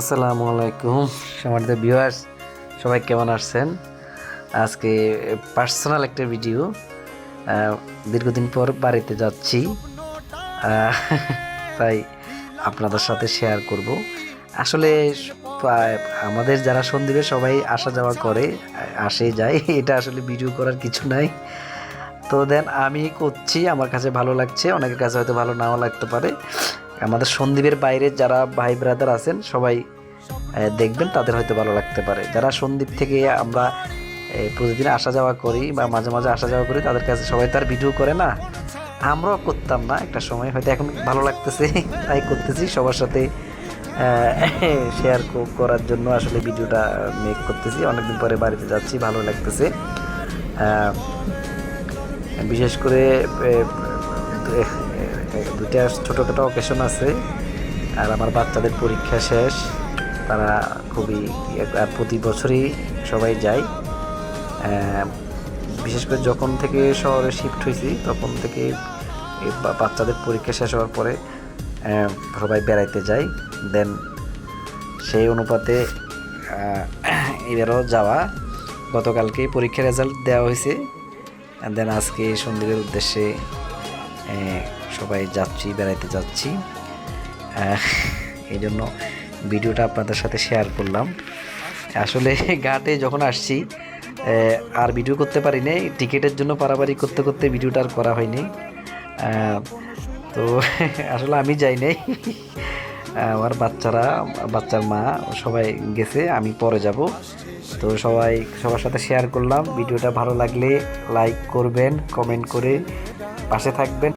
আসসালামু আলাইকুম, সম্মানিত ভিউয়ার্স সবাই কেমন আসছেন আজকে পার্সোনাল একটা ভিডিও দীর্ঘদিন পর বাড়িতে যাচ্ছি তাই আপনাদের সাথে শেয়ার করব। আসলে আমাদের যারা সন্দীপে সবাই আসা যাওয়া করে আসে যায়, এটা আসলে ভিডিও করার কিছু নাই। তো দেন আমি করছি, আমার কাছে ভালো লাগছে, অনেকের কাছে হয়তো ভালো নাও লাগতে পারে। আমাদের সন্দীপের বাইরে যারা ভাই ব্রাদার আছেন, সবাই দেখবেন তাদের হয়তো ভালো লাগতে পারে। যারা সন্দীপ থেকে আমরা প্রতিদিন আসা যাওয়া করি বা মাঝে মাঝে আসা যাওয়া করি, তাদের কাছে সবাই তার ভিডিও করে না। আমরাও করতাম না একটা সময়, হয়তো এখন ভালো লাগতেছে, তাই করতেছি। সবার সাথে শেয়ার করার জন্য আসলে ভিডিওটা মেক করতেছি। অনেকদিন পরে বাড়িতে যাচ্ছি, ভালো লাগতেছে। বিশেষ করে দুইটা ছোটোখাটো অকেশন আছে। আর আমার বাচ্চাদের পরীক্ষা শেষ। তারা খুবই আর প্রতি বছরই সবাই যায়। বিশেষ করে যখন থেকে শহরে শিফট হয়েছি তখন থেকে বাচ্চাদের পরীক্ষা শেষ হওয়ার পরে সবাই বেড়াইতে যায়। দেন সেই অনুপাতে এবারও যাওয়া। গতকালকেই পরীক্ষার রেজাল্ট দেওয়া হয়েছে। দেন আজকে সন্দীপের উদ্দেশ্যে সবাই যাচ্ছি, বেড়াইতে যাচ্ছি। এই জন্য ভিডিওটা আপনাদের সাথে শেয়ার করলাম। আসলে ঘাটে যখন আসছি আর ভিডিও করতে পারি নাই। টিকিটের জন্য পারাপারি করতে করতে ভিডিওটা আর করা হয়নি। তো আসলে আমি যাই নাই। আমার বাচ্চারা, বাচ্চার মা, সবাই গেছে, আমি পরে যাব। তো সবাই, সবার সাথে শেয়ার করলাম। ভিডিওটা ভালো লাগলে লাইক করবেন কমেন্ট করে পাশে থাকবেন।